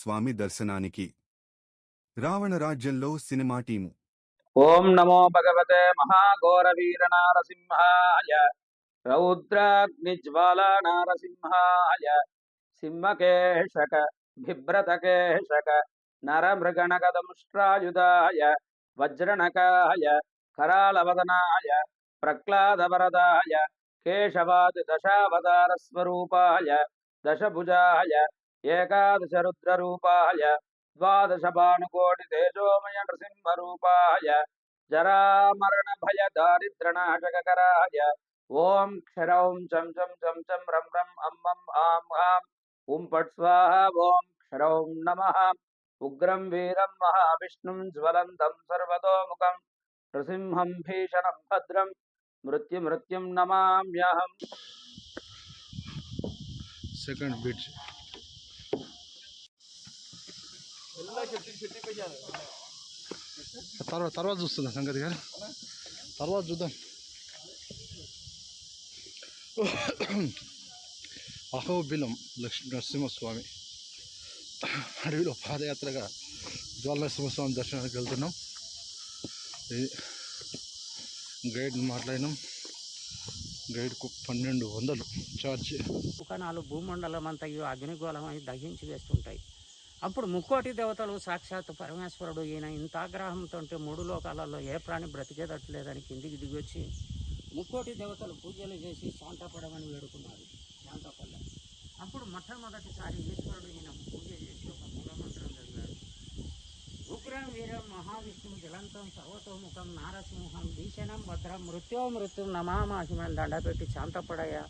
స్వామి దర్శనానికి. రావణ రాజ్యంలో cinema team. ఓం నమో భగవతే మహాఘోర వీర నారసింహాయ రౌద్రాగ్నిజ్వాల నారసింహాయ సింహకేశక బిభ్రతకేశక నరమృగణగదముష్ట్రాయుధాయ వజ్రణకాయ కరాళవదనాయ ప్రహ్లాదవరదాయ కేశవాది దశావతార స్వరూపాయ దశభుజాయ एकादश रुद्र रूपाय द्वादश भानु कोटि तेजोमय नृसिंह रूपाय जरा मरण एकादशरुद्ररूपाय द्वादशभानुकोटितेजोमय नृसिंहरूपाय जरामरणभयदारिद्रनाशककराय, ॐ क्षरौं चम चम चम चं रम रं अम अं, अं आम आम् उं पट् स्वाहा, ॐ क्षरौं नमः, उग्रं वीरं महाविष्णुं ज्वलन्तं सर्वतोमुखं, नृसिंहं भीषणं भद्रं, मृत्युमृत्युं नमाम्यहम्। सेकंड बिट తర్వాత తర్వాత చూస్తుందా సంగతి గారు తర్వాత చూద్దాం. అహోబిలం లక్ష్మీ నరసింహస్వామి. అడవిలో పాదయాత్రగా జ్వాల నరసింహస్వామి దర్శనానికి వెళ్తున్నాం. ఇది గైడ్ మాట్లాడినాం. గైడ్కు పన్నెండు వందలు ఛార్జ్. దుకాణాలు భూమండలం అంతయు అగ్నిగోళమై దహించి వేస్తుంటాయి. అప్పుడు ముక్కోటి దేవతలు సాక్షాత్ పరమేశ్వరుడు ఈయన ఇంత ఆగ్రహంతో ఉంటే మూడు లోకాలలో ఏ ప్రాణి బ్రతికేదట్లేదని కిందికి దిగొచ్చి ముక్కోటి దేవతలు పూజలు చేసి శాంతపడమని వేడుకున్నారు. శాంతపల్ల అప్పుడు మొట్టమొదటిసారి ఈశ్వరుడు ఈయన పూజ చేసి ఒక మూలమంత్రం చదివాడు ఉగ్రం వీరం మహావిష్ణువు జలంతం సర్వతోముఖం నారసింహం భీషణం భద్రం మృత్యో మృత్యు నమామాహిమని దండపెట్టి శాంతపడయ్యా.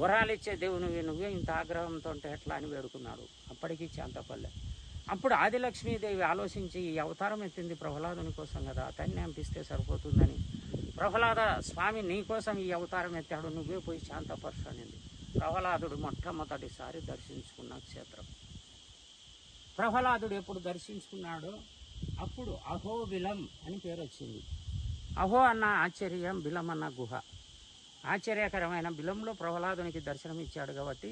వరాలిచ్చే దేవునివి నువ్వే ఇంత ఆగ్రహంతో ఉంటే ఎట్లా అని వేడుకున్నాడు. అప్పటికి శాంతపల్లె. అప్పుడు ఆదిలక్ష్మీదేవి ఆలోచించి ఈ అవతారం ఎత్తింది ప్రహ్లాదుని కోసం కదా అతన్ని అంపిస్తే సరిపోతుందని. ప్రహ్లాద స్వామి నీ కోసం ఈ అవతారం ఎత్తాడు నువ్వే పోయి శాంతపరచు అనింది ప్రహ్లాదుడు మొట్టమొదటిసారి దర్శించుకున్న క్షేత్రం. ప్రహ్లాదుడు ఎప్పుడు దర్శించుకున్నాడో అప్పుడు అహో బిలం అని పేరు వచ్చింది అహో అన్న ఆశ్చర్యం బిలం అన్న గుహ. ఆశ్చర్యకరమైన బిలంలో ప్రహ్లాదునికి దర్శనం ఇచ్చాడు కాబట్టి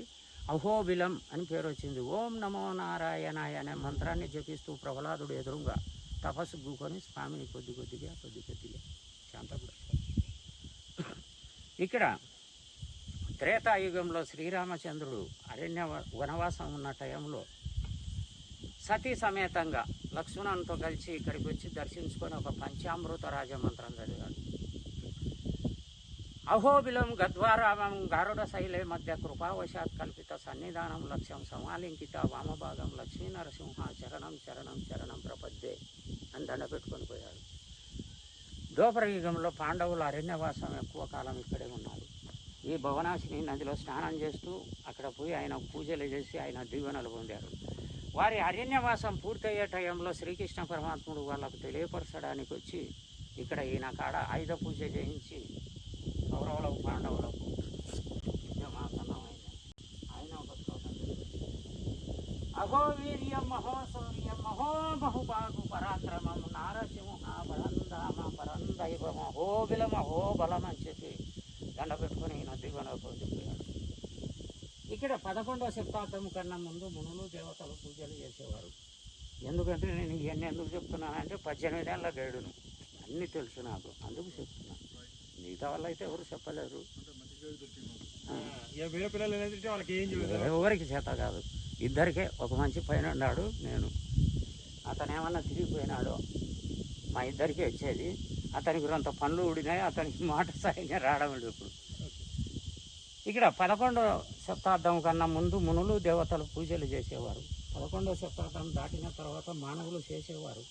అహోబిలం అని పేరు వచ్చింది. ఓం నమో నారాయణాయ అనే మంత్రాన్ని జపిస్తూ ప్రహ్లాదుడు ఎదురుగా తపస్సు కూకొని స్వామిని కొద్ది కొద్దిగా కొద్ది కొద్దిగా శాంతపరుస్తాడు. ఇక్కడ త్రేతాయుగంలో శ్రీరామచంద్రుడు అరణ్య వనవాసం ఉన్న టైంలో సతీ సమేతంగా లక్ష్మణునితో కలిసి ఇక్కడికి వచ్చి దర్శించుకొని ఒక పంచామృత రాజమంత్రం చదివాడు. అహోబిలం గద్వారామం గారుడ శైలే మధ్య కృపావశాత్ కల్పిత సన్నిధానం లక్ష్యం సమాలింకిత వామభాగం లక్ష్మీ నరసింహ చరణం చరణం చరణం ప్రపద్దే అని దండ పెట్టుకొని పోయాడు. దోపరయుగంలో పాండవులు అరణ్యవాసం ఎక్కువ కాలం ఇక్కడే ఉన్నారు. ఈ భవనాశిని నదిలో స్నానం చేస్తూ అక్కడ పోయి ఆయన పూజలు చేసి ఆయన దీవెనలు పొందారు. వారి అరణ్యవాసం పూర్తయ్యే టైంలో శ్రీకృష్ణ పరమాత్ముడు వాళ్ళకు తెలియపరచడానికి వచ్చి ఇక్కడ ఈయన కాడ ఆయుధ పూజ చేయించి కౌరవులకు పాండవులకు ఆయన ఒక అగోవీర్య అహోవీర్యం మహోబహుబాగు పరాక్రమము నారసింహ పరంధామ పరందైవ మహోబిల మహోబలం అని చెప్పి దండ పెట్టుకుని ఈయన దిగువన పొందిపోయాడు ఇక్కడ పదకొండవ శతాబ్దం కన్నా ముందు మునులు దేవతలు పూజలు చేసేవారు. ఎందుకంటే నేను ఇవన్నీ ఎందుకు చెప్తున్నానంటే పద్దెనిమిది ఏళ్ళ గైడును. అన్నీ తెలుసు నాకు. అందుకు చెప్తున్నాను మిగతా వాళ్ళు అయితే ఎవరు చెప్పలేరు. ఎవరికి చేత కాదు. ఇద్దరికే ఒక మంచి పైన ఉన్నాడు నేను. అతను ఏమన్నా తిరిగిపోయినాడు మా ఇద్దరికే వచ్చేది. అతనికి కొంత పనులు ఊడినాయి అతనికి మాట సాయంగా రావడం లేదు ఇప్పుడు. ఇక్కడ పదకొండవ శతాబ్దం కన్నా ముందు మునులు దేవతలు పూజలు చేసేవారు. పదకొండవ శతాబ్దం దాటిన తర్వాత మానవులు చేసేవారు.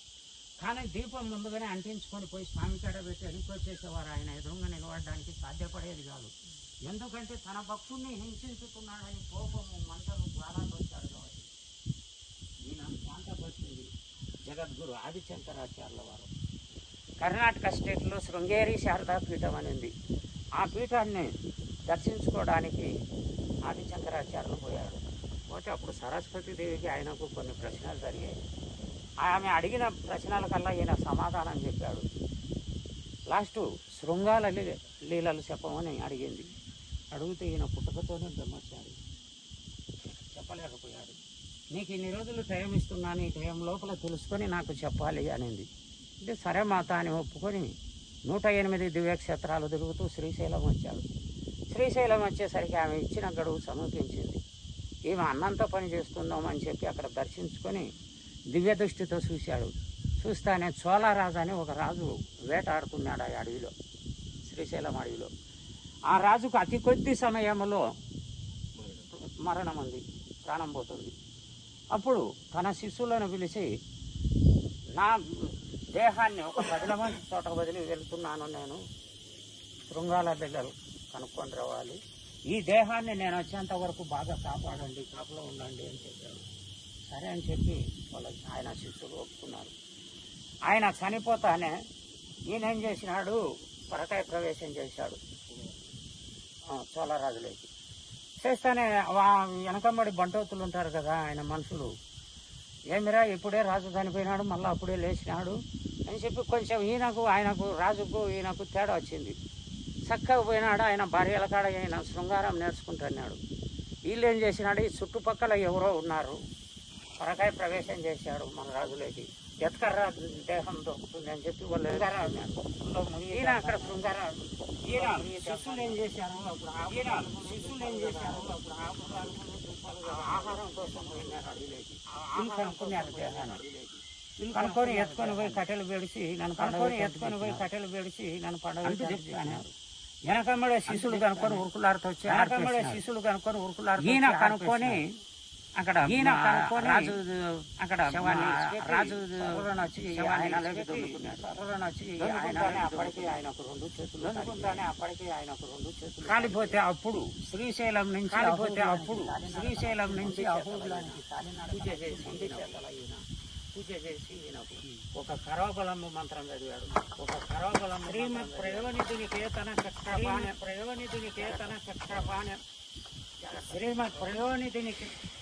కానీ దీపం ముందుగానే అంటించుకొని పోయి స్వామి కాడ పెట్టి వెళ్ళిపోచేసేవారు ఆయన. ఎదురుగా నిలబడడానికి సాధ్యపడేది కాదు. ఎందుకంటే తన భక్తుడిని హింసించుకున్నాడని కోపము మంటలు జ్వాలాలు వచ్చారు కాబట్టి. ఈయన శాంతపరిచింది జగద్గురు ఆదిశంకరాచార్యుల వారు. కర్ణాటక స్టేట్లో శృంగేరి శారదా పీఠం అని ఉంది. ఆ పీఠాన్ని దర్శించుకోవడానికి ఆదిశంకరాచార్యులు పోయాడు పోతే అప్పుడు సరస్వతి దేవికి ఆయనకు కొన్ని ప్రశ్నలు జరిగాయి. ఆమె అడిగిన ప్రశ్నలకల్లా ఈయన సమాధానం చెప్పాడు. లాస్ట్ శృంగాల లీలలు చెప్పమని అడిగింది. అడిగితే ఈయన పుట్టకతోనే బ్రహ్మచారి. చెప్పలేకపోయాడు. నీకు ఇన్ని రోజులు టైం ఇస్తున్నాను ఈ టైం లోపల తెలుసుకొని నాకు చెప్పాలి అనింది. అంటే సరే మాత అని ఒప్పుకొని నూట ఎనిమిది దివ్యక్షేత్రాలు తిరుగుతూ శ్రీశైలం వచ్చాడు. శ్రీశైలం వచ్చేసరికి ఆమె ఇచ్చిన గడువు సమర్పించింది ఈమె అన్నంత పని చేస్తుందామని చెప్పి అక్కడ దర్శించుకొని దివ్య దృష్టితో చూశాడు. చూస్తానే చోళరాజు అని ఒక రాజు వేటాడుతున్నాడు ఆ అడవిలో శ్రీశైలం అడవిలో. ఆ రాజుకు అతి కొద్ది సమయంలో మరణం ఉంది ప్రాణం పోతుంది. అప్పుడు తన శిష్యులను పిలిచి నా దేహాన్ని ఒక పదిల మంది చోట వదిలి వెళ్తున్నాను నేను. శృంగాల బిడ్డలు కనుక్కొని రావాలి. ఈ దేహాన్ని నేను వచ్చేంత వరకు బాగా కాపాడండి కాపులో ఉండండి అని చెప్పాడు. సరే అని చెప్పి వాళ్ళ ఆయన శిష్యులు ఒప్పుకున్నారు. ఆయన చనిపోతానే ఈయనేం చేసినాడు? పరకాయ ప్రవేశం చేశాడు. చోళరాజులకి. చేస్తానే వా- వెనకమ్మడి బంటోతులు ఉంటారు కదా ఆయన మనుషులు. ఏమిరా ఇప్పుడే రాజు చనిపోయినాడు మళ్ళీ అప్పుడే లేచినాడు అని చెప్పి కొంచెం ఈయనకు ఆయనకు రాజుకు ఈయనకు తేడా వచ్చింది. చక్కగా పోయినాడు ఆయన భార్యల కాడ ఆయన శృంగారం నేర్చుకుంటున్నాడు. వీళ్ళు ఏం చేసినాడు? ఈ చుట్టుపక్కల ఎవరో ఉన్నారు. పరకాయ ప్రవేశం చేశాడు మన రాజులోకి ఎత్కర్రా దేహం దొరుకుతుంది అని చెప్పి వాళ్ళు. ఈయన అక్కడ శృంగారం ఈయన శిష్యులు ఏం చేశారు? ఈయన శిష్యులు ఏం చేశారు? ఆహారం కోసం పోయినారు దేహాన్ని. కనుక్కొని ఎత్తుకొని పోయి కట్టెలు పెడిచి నన్ను కనుక్కొని ఎత్తుకొని పోయి కట్టెలు పెడిచి నన్ను పండుగ వెనకమ్మడే శిష్యులు కనుక్కొని ఉరుకులాడుతూ వచ్చి వెనకమ్మడే శిష్యులు కనుక్కొని ఉరుకులాడుతూ ఈయన కనుక్కొని అక్కడ రాజు అక్కడ రాజు వచ్చి ఆయన ఆయన అప్పటికి రెండు చేతులు అప్పటికి రెండు చేతులు కాలిపోతే అప్పుడు శ్రీశైలం నుంచి కాలిపోతే అప్పుడు శ్రీశైలం నుంచి పూజ చేసి ఈయన పూజ చేసి ఈయనకు. ఒక కరవబలము మంత్రం చదివాడు. ఒక కరవబలం శ్రీమద్ ప్రయోనిధిని కేతన చక్రపాణ ప్రయోనిధిని కేతన చక్రపాణ. శ్రీమద్ ప్రయోనిధిని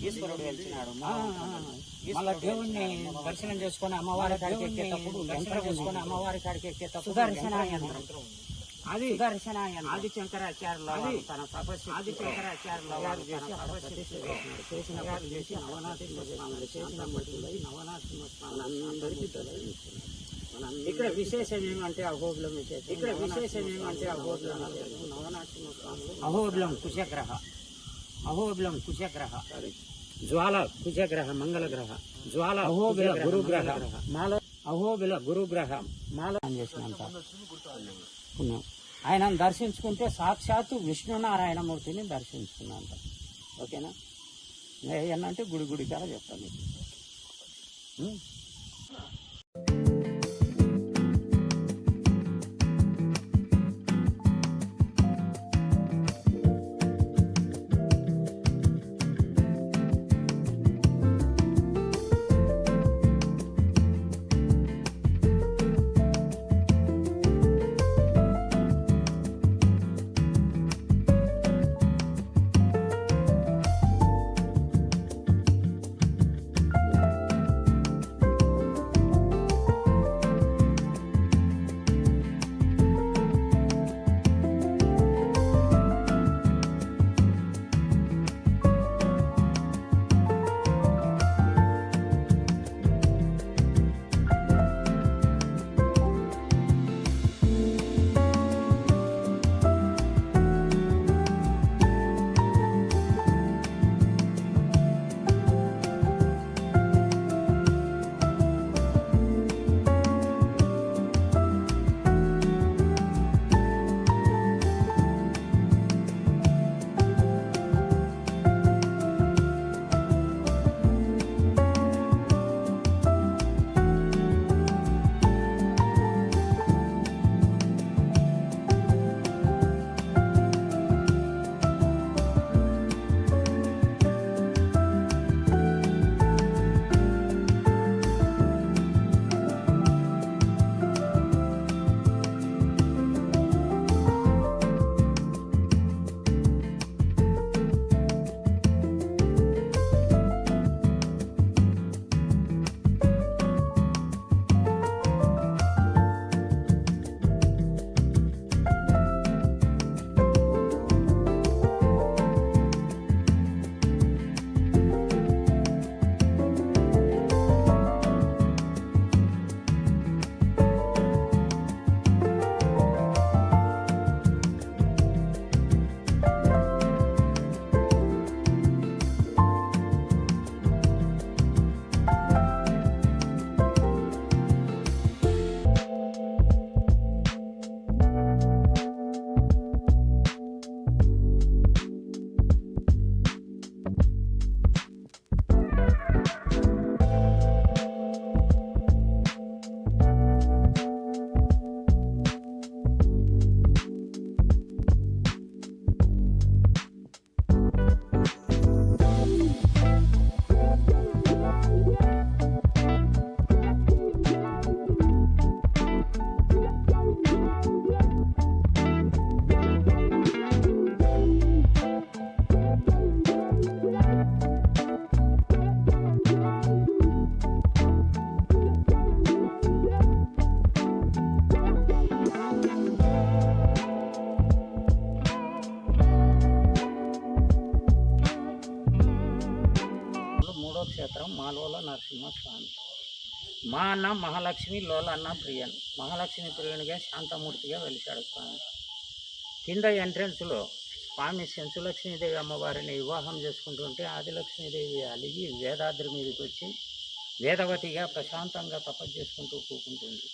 ఈశ్వరుడు వెళ్తున్నాడు మళ్ళా దేవుణ్ణి దర్శనం చేసుకొని అమ్మవారి కాడికి ఎక్కేటప్పుడు చేసుకొని అమ్మవారి కాడికి ఎక్కేటప్పుడు సుదర్శన యంత్రం అది సుదర్శన ఆది శంకరాచార్యులు తన తపస్సు ఆది శంకరాచార్యులు వారు చేసి తపస్సు చేసినాడు. చేసినప్పుడు చేసి నవనాథి స్నానాలు చేసినప్పుడు నవనాథి స్నానాలు అందరికీ. ఇక్కడ విశేషం ఏమంటే అహోబిలం విశేషం. ఇక్కడ విశేషం ఏమంటే అహోబిలం స్వాములు అహోబిలం కుశగ్రహ. అహోబిలం కుశగ్రహ. జ్వాల కుజగ్రహ మంగళగ్రహ. జ్వాల అహోబిల గురుగ్రహ. మాల అహోబిల గురుగ్రహ. మాల చేసినంత. పుణ్యం. ఆయనను దర్శించుకుంటే సాక్షాత్తు విష్ణునారాయణమూర్తిని దర్శించుకున్నంత. ఓకేనా? ఏమన్నంటే గుడి గుడి కాడ చెప్తాను మీకు. నరసింహస్వామి. మా అన్న మహాలక్ష్మి లోల అన్న ప్రియన్ మహాలక్ష్మి ప్రియునిగా శాంతమూర్తిగా వెలిశాడు స్వామి. కింద ఎంట్రన్స్లో స్వామి సెంచులక్ష్మీదేవి అమ్మవారిని వివాహం చేసుకుంటుంటే ఆదిలక్ష్మీదేవి అలిగి వేదాద్రి మీదకి వచ్చి వేదవతిగా ప్రశాంతంగా తపస్సు చేసుకుంటూ కూకుంటుంది.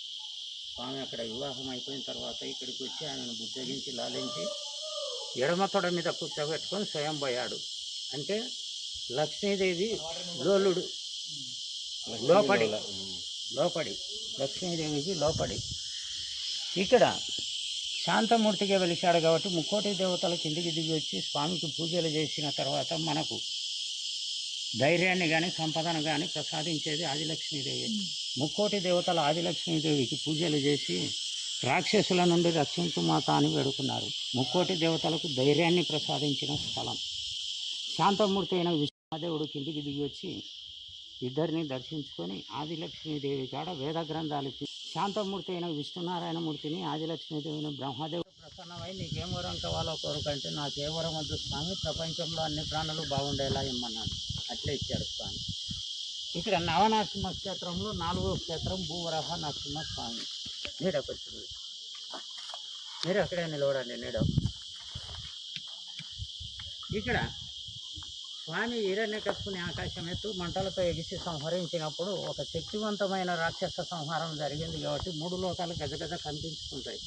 స్వామి అక్కడ వివాహం అయిపోయిన తర్వాత ఇక్కడికి వచ్చి ఆయనను బుద్ధగించి లాలించి ఎడమ తొడ మీద కూర్చోబెట్టుకొని స్వయం పోయాడు అంటే లక్ష్మీదేవి లోలుడు. లోపడి. లోపడి. లక్ష్మీదేవికి లోపడి. ఇక్కడ శాంతమూర్తిగా వెలిశాడు కాబట్టి ముక్కోటి దేవతల కిందికి దిగి వచ్చి స్వామికి పూజలు చేసిన తర్వాత మనకు ధైర్యాన్ని కానీ సంపదను కానీ ప్రసాదించేది ఆదిలక్ష్మీదేవి. ముక్కోటి దేవతల ఆదిలక్ష్మీదేవికి పూజలు చేసి రాక్షసుల నుండి రక్షించు మాత అని వేడుకున్నారు. ముక్కోటి దేవతలకు ధైర్యాన్ని ప్రసాదించిన స్థలం. శాంతమూర్తి అయిన విష్ణుదేవుడు కిందికి దిగి వచ్చి ఇద్దరిని దర్శించుకొని ఆదిలక్ష్మీదేవి కాడ వేద గ్రంథాలు శాంతమూర్తి అయిన విష్ణునారాయణమూర్తిని ఆదిలక్ష్మీదేవిని బ్రహ్మదేవుడు ప్రసన్నమై నీకేం వరం కావాలో కోరుకంటే నాకే వరం వద్దు స్వామి ప్రపంచంలో అన్ని ప్రాణులు బాగుండేలా ఇమ్మన్నాడు. అట్లే ఇచ్చాడు స్వామి. ఇక్కడ నవనరసింహ క్షేత్రంలో నాలుగో క్షేత్రం భూవరహ నరసింహ స్వామి నీడకొచ్చింది మీరు అక్కడే నిలవడండి నీడ. ఇక్కడ స్వామి ఈరణ్య ఆకాశం ఎత్తు మంటలతో ఎగిసి సంహరించినప్పుడు ఒక శక్తివంతమైన రాక్షస సంహారం జరిగింది కాబట్టి మూడు లోకాలు గజగజ కనిపించుకుంటాయి.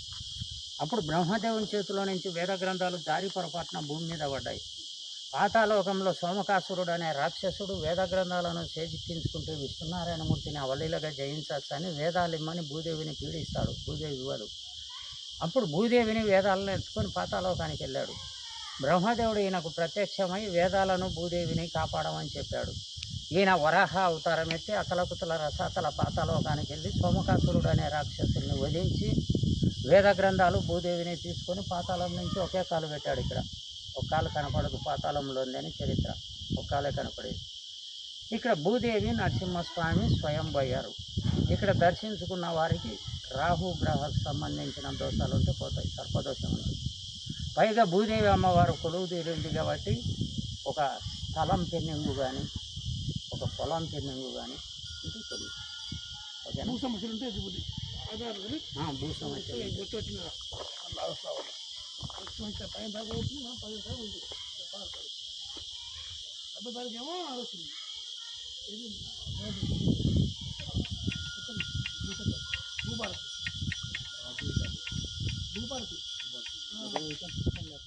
అప్పుడు బ్రహ్మదేవుని చేతిలో నుంచి వేద గ్రంథాలు దారి పొరపాటున భూమి మీద పడ్డాయి. పాతాలోకంలో సోమకాసురుడు అనే రాక్షసుడు వేద గ్రంథాలను చేజిక్కించుకుంటూ విష్ణునారాయణమూర్తిని అవలీలగా జయించచ్చని వేదాలు వేదాలిమ్మని భూదేవిని పీడిస్తాడు. భూదేవి ఇవ్వదు. అప్పుడు భూదేవిని వేదాలను నేర్చుకొని పాతాలోకానికి వెళ్ళాడు. బ్రహ్మదేవుడు ఈయనకు ప్రత్యక్షమై వేదాలను భూదేవిని కాపాడమని చెప్పాడు. ఈయన వరాహ అవతారం ఎత్తి అతలకుతల రసాతల పాతాలోకానికి వెళ్ళి సోమకాసురుడు అనే రాక్షసుల్ని వధించి వేద గ్రంథాలు భూదేవిని తీసుకొని పాతాళం నుంచి ఒకే కాలు పెట్టాడు ఇక్కడ. ఒక కాలు కనపడదు పాతాళంలో ఉందని చరిత్ర. ఒక కాలే కనపడేది. ఇక్కడ భూదేవి నరసింహస్వామి స్వయం ఇక్కడ దర్శించుకున్న వారికి రాహు గ్రహాలకు సంబంధించిన దోషాలు ఉంటే పోతాయి సర్పదోషం ఉంటుంది. పైగా భూదేవి అమ్మవారు కొలువు తీరింది కాబట్టి ఒక స్థలం పెన్నింగు కానీ ఒక పొలం పెన్నింగు కానీ ఇది కొలువు. ఓకేనా? భూ సమస్యలు ఉంటే భూ సమస్య వచ్చి వచ్చిన రావాలి వచ్చి పైన దాకా అవుతుంది పది దాకా ఉంది. డెబ్బై తారీఖు ఏమో ఆలోచింది ఇది భూభారతి భూభారతి భూభారతి